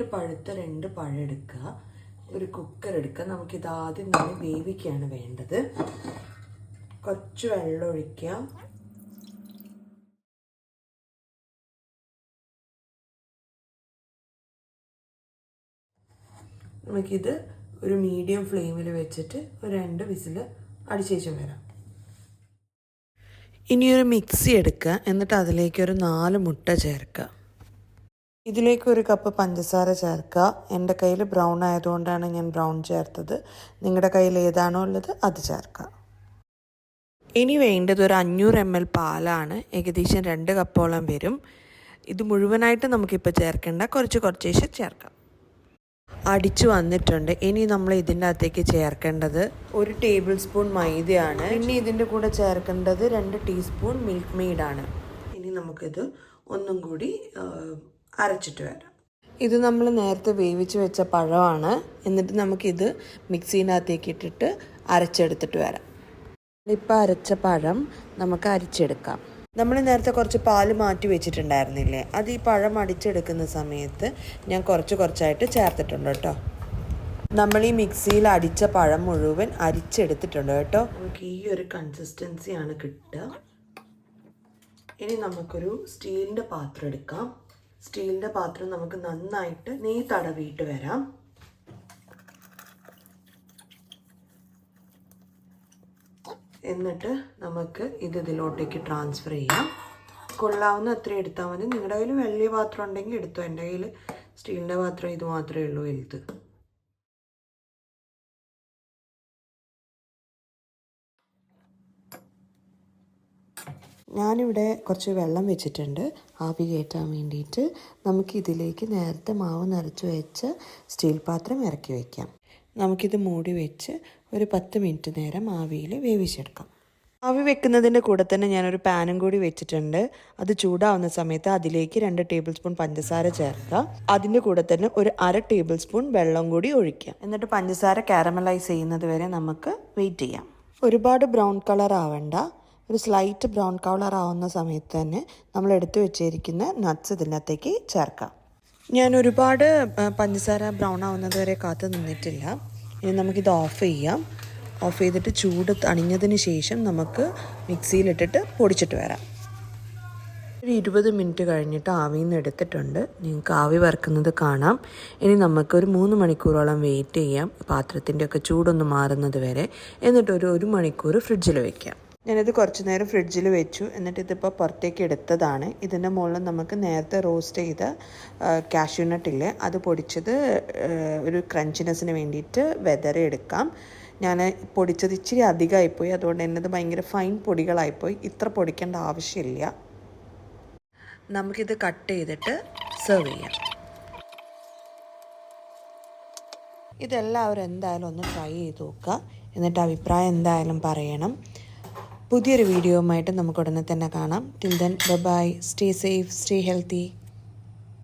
നന്നായിട്ട് പഴുത്ത രണ്ട് പഴം എടുക്കുക ഒരു കുക്കർ എടുക്കുക നമുക്കിത് ആദ്യം തന്നെ വേവിക്കുകയാണ് വേണ്ടത്. കുറച്ച് വെള്ളം ഒഴിക്കുക നമുക്കിത് ഒരു മീഡിയം ഫ്ലെയിമിൽ വെച്ചിട്ട് ഒരു രണ്ട് വിസിൽ അടിച്ചേച്ചും വരാം. ഇനിയൊരു മിക്സി എടുക്കുക എന്നിട്ട് അതിലേക്ക് ഒരു നാല് മുട്ട ചേർക്കുക ഇതിലേക്ക് ഒരു കപ്പ് പഞ്ചസാര ചേർക്കുക. എന്റെ കയ്യിൽ ബ്രൗൺ ആയതുകൊണ്ടാണ് ഞാൻ ബ്രൗൺ ചേർത്തത്. നിങ്ങളുടെ കയ്യിൽ ഏതാണോ ഉള്ളത് അത് ചേർക്കുക. ഇനി വേണ്ടത് ഒരു അഞ്ഞൂറ് എം എൽ പാലാണ്. ഏകദേശം രണ്ട് കപ്പോളം വരും. ഇത് മുഴുവനായിട്ട് നമുക്കിപ്പോൾ ചേർക്കേണ്ട. കുറച്ച് കുറച്ചേശ്ശെ ചേർക്കാം. അടിച്ചു വന്നിട്ടുണ്ട്. ഇനി നമ്മൾ ഇതിന്റെ അകത്തേക്ക് ചേർക്കേണ്ടത് ഒരു ടേബിൾ സ്പൂൺ മൈദയാണ്. ഇനി ഇതിന്റെ കൂടെ ചേർക്കേണ്ടത് രണ്ട് ടീസ്പൂൺ മിൽക്ക് മെയ്ഡാണ് ഇനി നമുക്കിത് ഒന്നും കൂടി അരച്ചിട്ട് വരാം ഇത് നമ്മൾ നേരത്തെ വേവിച്ച് വെച്ച പഴമാണ്. എന്നിട്ട് നമുക്കിത് മിക്സീനകത്തേക്ക് ഇട്ടിട്ട് അരച്ചെടുത്തിട്ട് വരാം. ഇപ്പം അരച്ച പഴം നമുക്ക് അരിച്ചെടുക്കാം. നമ്മൾ നേരത്തെ കുറച്ച് പാൽ മാറ്റി വെച്ചിട്ടുണ്ടായിരുന്നില്ലേ? അത് ഈ പഴം അടിച്ചെടുക്കുന്ന സമയത്ത് ഞാൻ കുറച്ച് കുറച്ചായിട്ട് ചേർത്തിട്ടുണ്ട് കേട്ടോ. നമ്മൾ ഈ മിക്സിയിൽ അടിച്ച പഴം മുഴുവൻ അരിച്ചെടുത്തിട്ടുണ്ട് കേട്ടോ. നമുക്ക് ഈ ഒരു കൺസിസ്റ്റൻസിയാണ് കിട്ടുക. ഇനി നമുക്കൊരു സ്റ്റീലിന്റെ പാത്രം എടുക്കാം. സ്റ്റീലിന്റെ പാത്രം നമുക്ക് നന്നായിട്ട് നെയ് തടവിയിട്ട് വരാം. എന്നിട്ട് നമുക്ക് ഇത് ഇതിലോട്ടേക്ക് ട്രാൻസ്ഫർ ചെയ്യാം. കൊള്ളാവുന്ന അത്ര എടുത്താൽ മതി. നിങ്ങളുടെ കയ്യിൽ വലിയ പാത്രം ഉണ്ടെങ്കിൽ എടുത്തോ. എന്റെ കയ്യിൽ സ്റ്റീലിന്റെ പാത്രം ഇത് മാത്രമേ ഉള്ളൂ വലുത്. ഞാനിവിടെ കുറച്ച് വെള്ളം വെച്ചിട്ടുണ്ട്. ആവി കയറ്റാൻ വേണ്ടിയിട്ട് നമുക്കിതിലേക്ക് നേരത്തെ മാവ് നിറച്ച് വെച്ച സ്റ്റീൽ പാത്രം ഇറക്കി വയ്ക്കാം നമുക്കിത് മൂടി വെച്ച് ഒരു പത്ത് മിനിറ്റ് നേരം ആവിയിൽ വേവിച്ചെടുക്കാം. ആവി വെക്കുന്നതിന്റെ കൂടെ തന്നെ ഞാനൊരു പാനും കൂടി വെച്ചിട്ടുണ്ട്. അത് ചൂടാവുന്ന സമയത്ത് അതിലേക്ക് രണ്ട് ടേബിൾ സ്പൂൺ പഞ്ചസാര ചേർക്കുക. അതിന്റെ കൂടെ തന്നെ ഒരു അര ടേബിൾ സ്പൂൺ വെള്ളം കൂടി ഒഴിക്കുക. എന്നിട്ട് പഞ്ചസാര കാരമലൈസ് ചെയ്യുന്നത് വരെ നമുക്ക് വെയിറ്റ് ചെയ്യാം. ഒരുപാട് ബ്രൗൺ കളർ ആവണ്ട. ഒരു സ്ലൈറ്റ് ബ്രൗൺ കളർ ആവുന്ന സമയത്ത് തന്നെ നമ്മൾ എടുത്തു വെച്ചിരിക്കുന്ന നട്ട്സ് ഇതിനകത്തേക്ക് ചേർക്കാം. ഞാൻ ഒരുപാട് പഞ്ചസാര ബ്രൗൺ ആവുന്നത് വരെ കാത്തു നിന്നിട്ടില്ല. ഇനി നമുക്കിത് ഓഫ് ചെയ്യാം. ഓഫ് ചെയ്തിട്ട് ചൂട് തണിഞ്ഞതിന് ശേഷം നമുക്ക് മിക്സിയിലിട്ടിട്ട് പൊടിച്ചിട്ട് വരാം. ഒരു ഇരുപത് മിനിറ്റ് കഴിഞ്ഞിട്ട് ആവിയിൽ നിന്ന് എടുത്തിട്ടുണ്ട്. നിങ്ങൾക്ക് ആവി വറക്കുന്നത് കാണാം. ഇനി നമുക്ക് ഒരു മൂന്ന് മണിക്കൂറോളം വെയിറ്റ് ചെയ്യാം. പാത്രത്തിന്റെയൊക്കെ ചൂടൊന്ന് മാറുന്നത് വരെ. എന്നിട്ടൊരു ഒരു മണിക്കൂർ ഫ്രിഡ്ജിൽ വെക്കാം. ഞാനിത് കുറച്ച് നേരം ഫ്രിഡ്ജിൽ വെച്ചു. എന്നിട്ട് ഇതിപ്പോൾ പുറത്തേക്ക് എടുത്തതാണ്. ഇതിന്റെ മുകളിൽ നമുക്ക് നേരത്തെ റോസ്റ്റ് ചെയ്ത കാഷ്യൂനട്ടില്ലേ അത് പൊടിച്ചത് ഒരു ക്രഞ്ചിനെസ്സിന് വേണ്ടിയിട്ട് വെതർ എടുക്കാം. ഞാൻ പൊടിച്ചത് ഇച്ചിരി അധികമായിപ്പോയി. അതുകൊണ്ട് തന്നെ ഇത് ഭയങ്കര ഫൈൻ പൊടികളായിപ്പോയി. ഇത്ര പൊടിക്കേണ്ട ആവശ്യമില്ല. നമുക്കിത് കട്ട് ചെയ്തിട്ട് സെർവ് ചെയ്യാം. ഇതെല്ലാവരും എന്തായാലും ഒന്ന് ട്രൈ ചെയ്ത് നോക്കുക. എന്നിട്ട് അഭിപ്രായം എന്തായാലും പറയണം. പുതിയൊരു വീഡിയോയുമായിട്ട് നമുക്ക് ഉടനെ തന്നെ കാണാം. Till then bye stay safe stay healthy